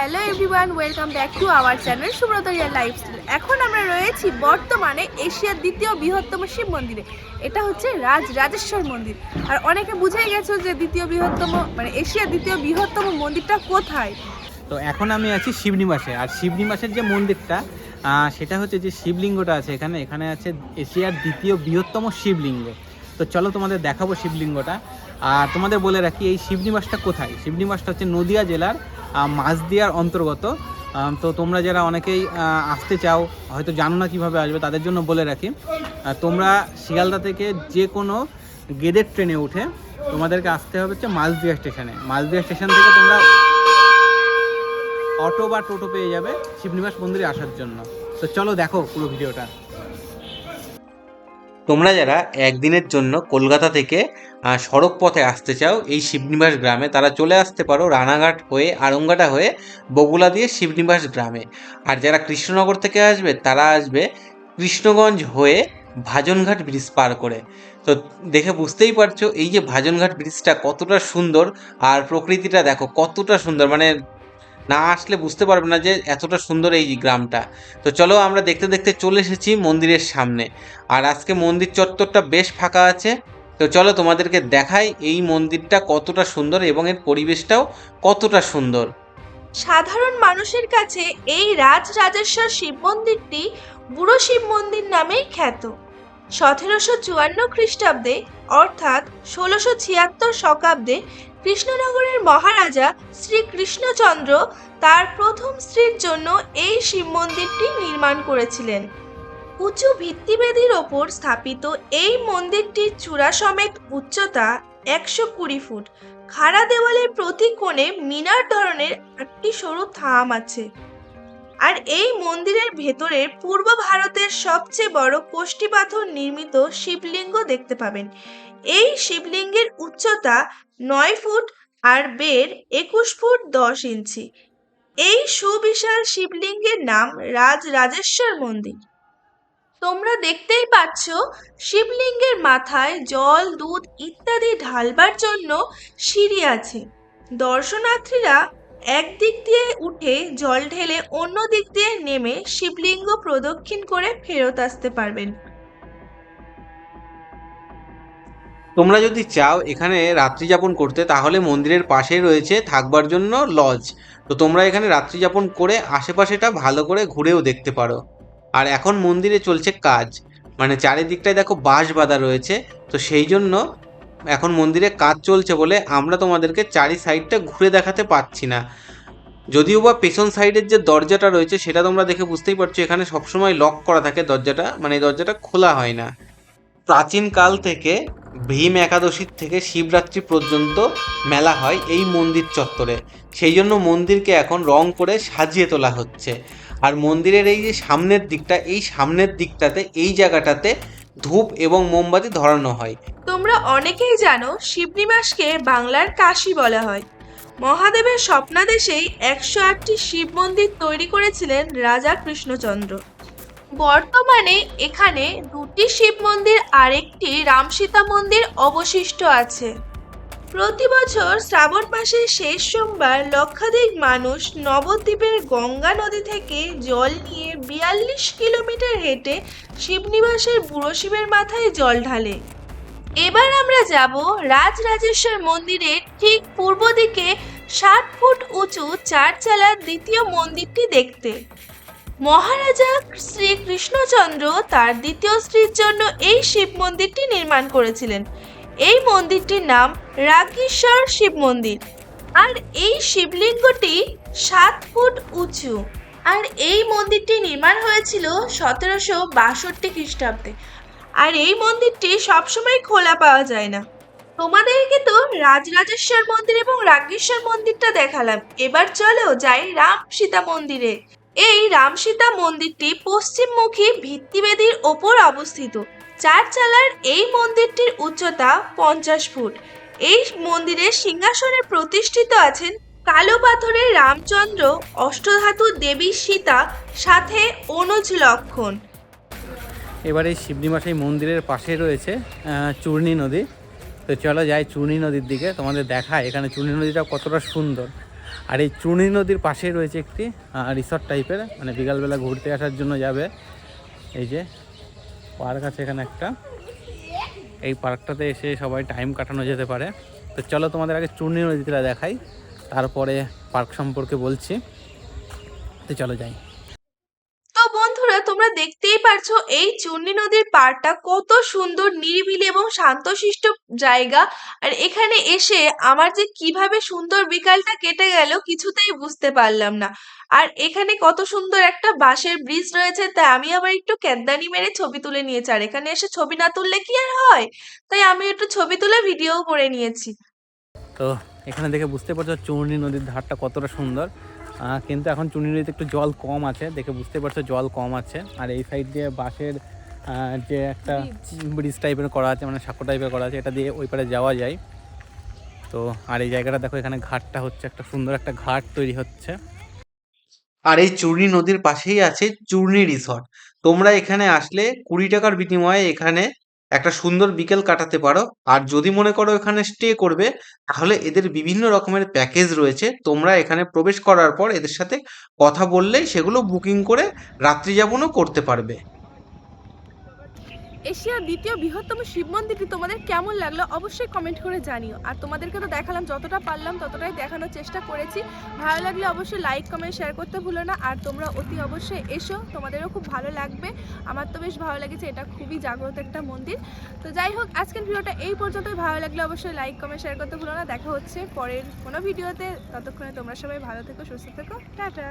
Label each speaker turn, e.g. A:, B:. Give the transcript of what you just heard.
A: Hello everyone, welcome back to our channel Subrata real lifestyle. এখন আমরা রয়েছি বর্তমানে এশিয়ার দ্বিতীয় বৃহত্তম শিব মন্দিরে। এটা হচ্ছে রাজ, রাজেশ্বর মন্দির। আর অনেকে বুঝেই গেছো যে দ্বিতীয় বৃহত্তম মানে এশিয়ার দ্বিতীয় বৃহত্তম মন্দিরটা কোথায়?
B: তো এখন আমি আছি শিবনিবাসে। আর শিবনিবাসের যে মন্দিরটা সেটা হচ্ছে যে শিবলিঙ্গটা আছে এখানে। এখানে আছে এশিয়ার দ্বিতীয় বৃহত্তম শিবলিঙ্গ। তো চলো তোমাদের দেখাবো শিবলিঙ্গটা। আর তোমাদের বলে রাখি, এই শিবনিবাসটা কোথায়? শিবনিবাসটা হচ্ছে নদিয়া জেলার মাঝদিয়ার অন্তর্গত। তো তোমরা যারা অনেকেই আসতে চাও, হয়তো জানো না কীভাবে আসবে, তাদের জন্য বলে রাখি। তোমরা শিয়ালদা থেকে যে কোনো গেদের ট্রেনে উঠে তোমাদেরকে আসতে হবে হচ্ছে মাঝদিয়া স্টেশনে। মাঝদিয়া স্টেশন থেকে তোমরা অটো বা টোটো পেয়ে যাবে শিবনিবাস মন্দিরে আসার জন্য। তো চলো দেখো পুরো ভিডিওটা। তোমরা যারা একদিনের জন্য কলকাতা থেকে সড়ক পথে আসতে চাও, এই শিবনিবাস গ্রামে, তারা চলে আসতে পারো রানাঘাট হয়ে আরঙ্গাটা হয়ে বগুলা দিয়ে শিবনিবাস গ্রামে। আর যারা কৃষ্ণনগর থেকে আসবে, তারা আসবে কৃষ্ণগঞ্জ হয়ে ভাজনঘাট ব্রিজ পার করে। তো দেখে বুঝতেই পারছ, এই যে ভাজনঘাট ব্রিজটা কতটা সুন্দর, আর প্রকৃতিটা দেখো কতটা সুন্দর মানে না আসলে বুঝতে পারবে না যে এতটা সুন্দর এই গ্রামটা। তো চলো আমরা দেখতে দেখতে চলে এসেছি মন্দিরের সামনে। আর আজকে মন্দির চত্বরটা বেশ ফাঁকা আছে। তো চলো তোমাদেরকে দেখাই এই মন্দিরটা কতটা সুন্দর এবং এর পরিবেশটাও কতটা সুন্দর।
A: সাধারণ মানুষের কাছে এই রাজ রাজেশ্বর শিব মন্দিরটি বুড়ো শিব মন্দির নামেই খ্যাত। সতেরোশো চুয়ান্ন খ্রিস্টাব্দে, অর্থাৎ ষোলোশো ছিয়াত্তর শকাব্দে, কৃষ্ণনগরের মহারাজা শ্রী কৃষ্ণচন্দ্র তার প্রথম স্ত্রীর জন্য এই শিব মন্দিরটি নির্মাণ করেছিলেন। উঁচু ভিত্তিবেদির ওপর স্থাপিত এই মন্দিরটির চূড়া সমেত উচ্চতা একশো কুড়ি ফুট। খাড়া দেওয়ালের প্রতি কোণে মিনার ধরনের একটি সরু থাম আছে। আর এই মন্দিরের ভেতরে পূর্ব ভারতের সবচেয়ে বড় কোষ্ঠী পাথর নির্মিত শিবলিঙ্গ দেখতে পাবেন। এই শিবলিঙ্গের উচ্চতা নয় ফুট আর বের একুশ ফুট দশ ইঞ্চি। এই সুবিশাল শিবলিঙ্গের নাম রাজ রাজেশ্বর মন্দির। তোমরা দেখতেই পাচ্ছ, শিবলিঙ্গের মাথায় জল, দুধ ইত্যাদি ঢালবার জন্য সিঁড়ি আছে। দর্শনার্থীরা একদিক দিয়ে উঠে জল ঢেলে অন্য দিক দিয়ে নেমে শিবলিঙ্গ প্রদক্ষিণ করে ফেরত আসতে পারবেন।
B: তোমরা যদি চাও এখানে রাত্রি যাপন করতে, তাহলে মন্দিরের পাশেই রয়েছে থাকবার জন্য লজ তো তোমরা এখানে রাত্রি যাপন করে আশেপাশেটা ভালো করে ঘুরেও দেখতে পারো। আর এখন মন্দিরে চলছে কাজ। মানে চারিদিকটায় দেখো বাঁশ বাঁধা রয়েছে। তো সেই জন্য এখন মন্দিরে কাজ চলছে বলে আমরা তোমাদেরকে চারি সাইডটা ঘুরে দেখাতে পাচ্ছি না। যদিও বা পেছন সাইডের যে দরজাটা রয়েছে সেটা তোমরা দেখে বুঝতেই পারছ, এখানে সবসময় লক করা থাকে দরজাটা মানে এই দরজাটা খোলা হয় না। প্রাচীনকাল থেকে ভীম একাদশীর থেকে শিবরাত্রি পর্যন্ত মেলা হয় এই মন্দির চত্বরে। সেই জন্য মন্দিরকে এখন রং করে সাজিয়ে তোলা হচ্ছে। আর মন্দিরের এই যে সামনের দিকটা, এই সামনের দিকটাতে, এই জায়গাটাতে ধূপ এবং মোমবাতি ধরানো হয়।
A: তোমরা অনেকেই জানো শিবনিবাসকে বাংলার কাশি বলা হয়। মহাদেবের স্বপ্নাদেশেই একশো আটটি শিব মন্দির তৈরি করেছিলেন রাজা কৃষ্ণচন্দ্র। বর্তমানে এখানে দুটি শিব মন্দির আর একটি রামসীতা মন্দির অবশিষ্ট আছে। প্রতি বছর শ্রাবণ মাসের শেষ সোমবার লক্ষাধিক মানুষ নবদ্বীপের গঙ্গা নদী থেকে জল নিয়ে বিয়াল্লিশ কিলোমিটার হেঁটে শিবনিবাসের বুড়ো শিবের মাথায় জল ঢালে। এবার আমরা যাব রাজরাজেশ্বর মন্দিরের ঠিক পূর্ব দিকে ষাট ফুট উঁচু চারচালার দ্বিতীয় মন্দিরটি দেখতে। মহারাজা শ্রী কৃষ্ণচন্দ্র তার দ্বিতীয় স্ত্রীর জন্য এই শিব মন্দিরটি নির্মাণ করেছিলেন। এই মন্দিরটির নাম রাগীশ্বর শিব মন্দির। আর এই শিবলিঙ্গটি সাত ফুট উঁচু। আর এই মন্দিরটি নির্মাণ হয়েছিল সতেরোশো বাষট্টি খ্রিস্টাব্দে। আর এই মন্দিরটি সবসময় খোলা পাওয়া যায় না। তোমাদেরকে তো রাজরাজেশ্বর মন্দির এবং রাগেশ্বর মন্দিরটা দেখালাম। এবার চলো যাই রাম সীতা মন্দিরে। এই রাম সীতা মন্দিরটি পশ্চিমমুখী ভিত্তিবেদির ওপর অবস্থিত। চারচালার এই মন্দিরটির উচ্চতা পঞ্চাশ ফুট। এই মন্দিরের সিংহাসনে প্রতিষ্ঠিত আছেন কালো পাথরের রামচন্দ্র অষ্টধাতুর দেবী সীতা সাথে অনুজ লক্ষণ।
B: এবারে শিবনিবাস মন্দিরের পাশে রয়েছে চূর্ণী নদী। তো চলো যাই চূর্ণী নদীর দিকে, তোমাদের দেখায় এখানে চূর্ণী নদীটা কতটা সুন্দর। আর এই চুনি নদীর পাশেই রয়েছে একটি রিসর্ট টাইপের মানে বিকালবেলা ঘুরতে আসার জন্য যাবে। এই যে পার্ক আছে এখানে একটা। এই পার্কটাতে এসে সবাই টাইম কাটানো যেতে পারে। তো চলো তোমাদের আগে চূর্ণী নদীটা দেখাই। তারপরে পার্ক সম্পর্কে বলছি। তো চলো যাই।
C: বন্ধুরা, তোমরা দেখতেই পারছ, এই চূর্ণী নদীর পাড়টা কত সুন্দর, নিরিবিলি এবং শান্তশিষ্ট জায়গা। আর এখানে এসে আমার যে কীভাবে সুন্দর বিকালটা কেটে গেল, কিছুতেই বুঝতে পারলাম না। আর এখানে কত সুন্দর একটা বাঁশের ব্রিজ রয়েছে, তাই আমি আবার একটু ক্যাদদানি মেরে ছবি তুলে নিয়েছি। আর এখানে এসে ছবি না তুললে কি আর হয়? তাই আমি একটু ছবি তুলে ভিডিও করে নিয়েছি।
B: তো এখানে দেখে বুঝতে পারছ চূর্ণী নদীর ধারটা কতটা সুন্দর। আহ, কিন্তু এখন চূর্ণী নদীতে একটু জল কম আছে দেখে বুঝতে পারছ জল কম আছে। আর এই সাইড দিয়ে বাঁশের আহ, যে একটা ব্রিজ টাইপের করা আছে মানে সাঁকো টাইপের করা আছে এটা দিয়ে ওই পারে যাওয়া যায়। তো আর এই জায়গাটা দেখো এখানে ঘাটটা হচ্ছে একটা সুন্দর একটা ঘাট তৈরি হচ্ছে।
D: আর এই চূর্ণী নদীর পাশেই আছে চূর্ণী রিসর্ট তোমরা এখানে আসলে কুড়ি টাকার বিনিময়ে এখানে একটা সুন্দর বিকেল কাটাতে পারো। আর যদি মনে করো এখানে স্টে করবে, তাহলে এদের বিভিন্ন রকমের প্যাকেজ রয়েছে। তোমরা এখানে প্রবেশ করার পর এদের সাথে কথা বললেই সেগুলো বুকিং করে রাত্রি যাপনও করতে পারবে।
A: এশিয়ার দ্বিতীয় বৃহত্তম শিব মন্দিরটি তোমাদের কেমন লাগল অবশ্যই কমেন্ট করে জানিও। আর তোমাদেরকে তো দেখালাম, যতটা পারলাম ততটাই দেখানোর চেষ্টা করেছি। ভালো লাগলে অবশ্যই লাইক কমেন্ট শেয়ার করতে ভুলো না। আর তোমরা অতি অবশ্যই এসো, তোমাদেরও খুব ভালো লাগবে। আমার তো বেশ ভালো লেগেছে, এটা খুবই জাগ্রত একটা মন্দির। তো যাই হোক, আজকের ভিডিওটা এই পর্যন্তই। ভালো লাগলে অবশ্যই লাইক কমেন্ট শেয়ার করতে ভুলো না। দেখা হচ্ছে পরের কোনো ভিডিওতে। ততক্ষণে তোমরা সবাই ভালো থেকো, সুস্থ থেকো। টাটা।